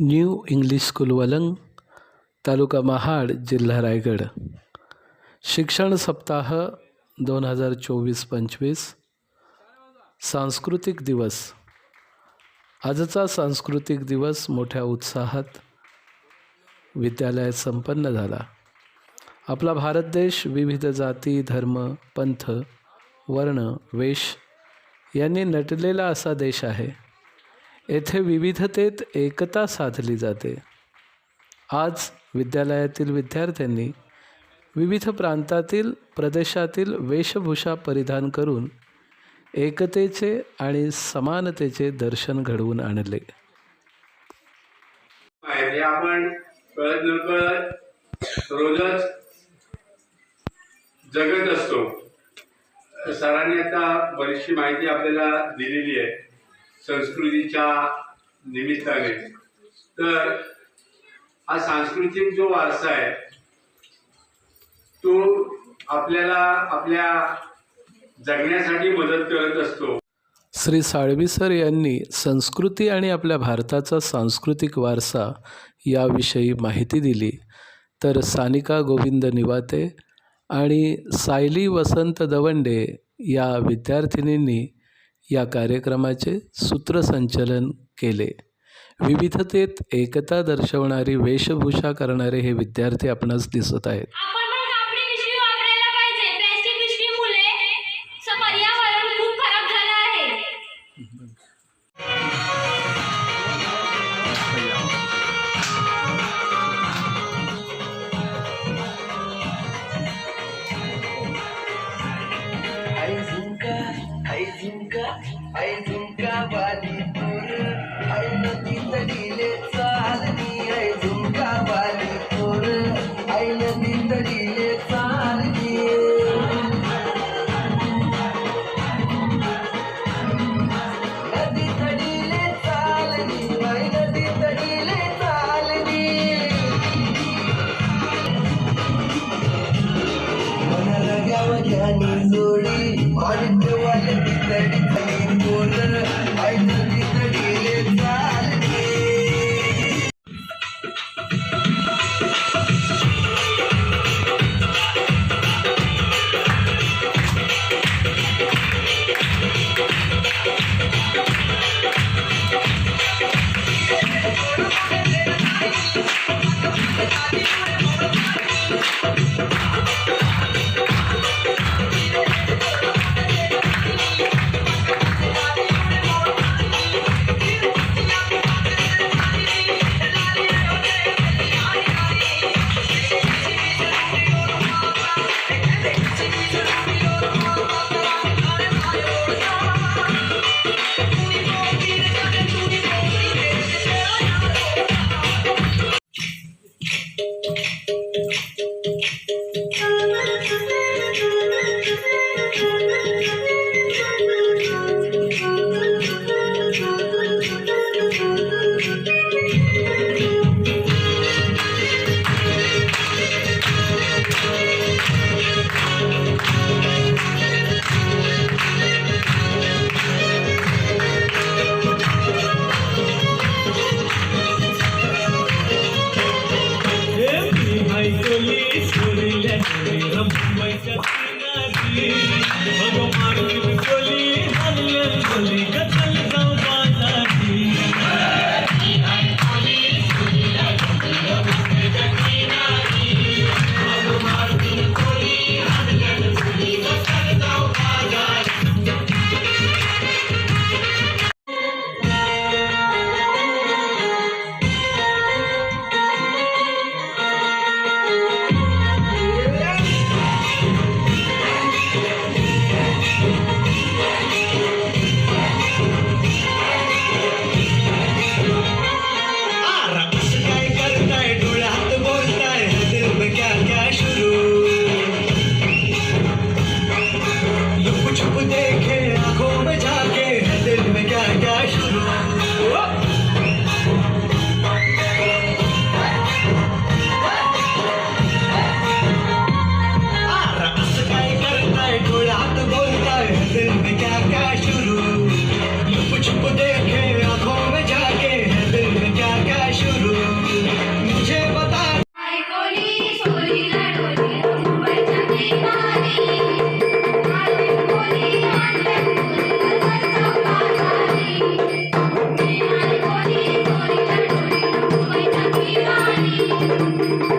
New English school Valang taluka Mahad जिल्हा रायगड. शिक्षण सप्ताह दोन हजार चोवीस पंचवीस. सांस्कृतिक दिवस. आजचा सांस्कृतिक दिवस मोठ्या उत्साहात विद्यालयात संपन्न झाला. आपला भारत देश विविध जाती धर्म पंथ वर्ण वेश यांनी नटलेला असा देश आहे. येथे विविधतेत एकता साधली जाते. आज विद्यालयातील विद्यार्थ्यांनी विविध प्रांतातील प्रदेशातील वेशभूषा परिधान करून एकतेचे आणि समानतेचे दर्शन घडवून आणले. आपण कळत नकळत रोजच जगत असतो. सरांनी आता बरीचशी माहिती आपल्याला दिलेली आहे. संस्कृतीच्या निमित्ताने. तर हा सांस्कृतिक जो वारसा आहे तो आपल्याला आपल्या जगण्यासाठी मदत करत असतो. श्री साळवी सर यांनी संस्कृती आणि आपल्या भारताचा सांस्कृतिक वारसा याविषयी माहिती दिली. तर सानिका गोविंद निवाते आणि सायली वसंत दवंडे या विद्यार्थिनींनी या कार्यक्रमाचे सूत्रसंचलन केले. विविधतेत एकता दर्शवणारी वेशभूषा करणारे हे विद्यार्थी आपणास दिसत आहेत.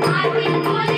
I will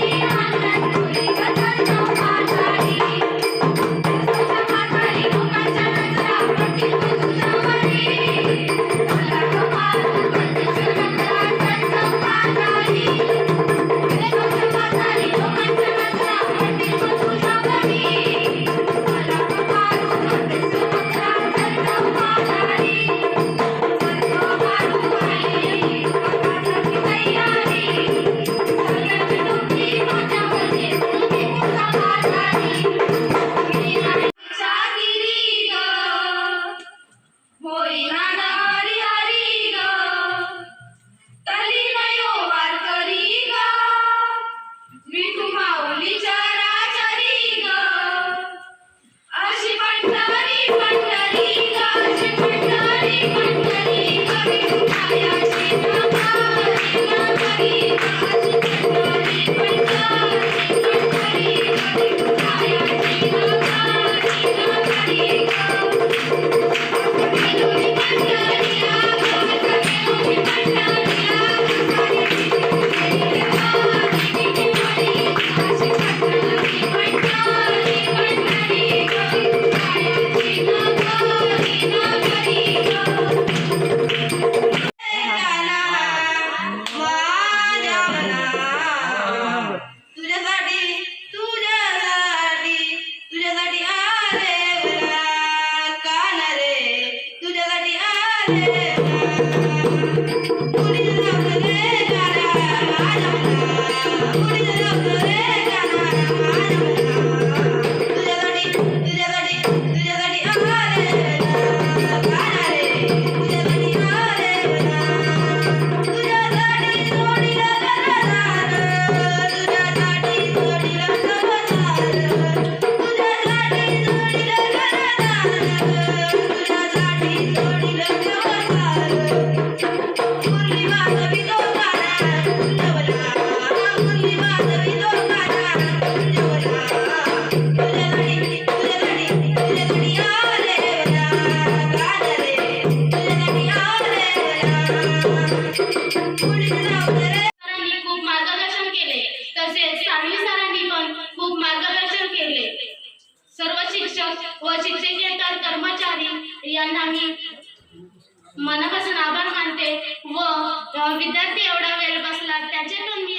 व शिक्षकेतर कर्मचारी यांना मी मनापासून आभार मानते व विद्यार्थी एवढा वेळ बसला त्याच्यातून मी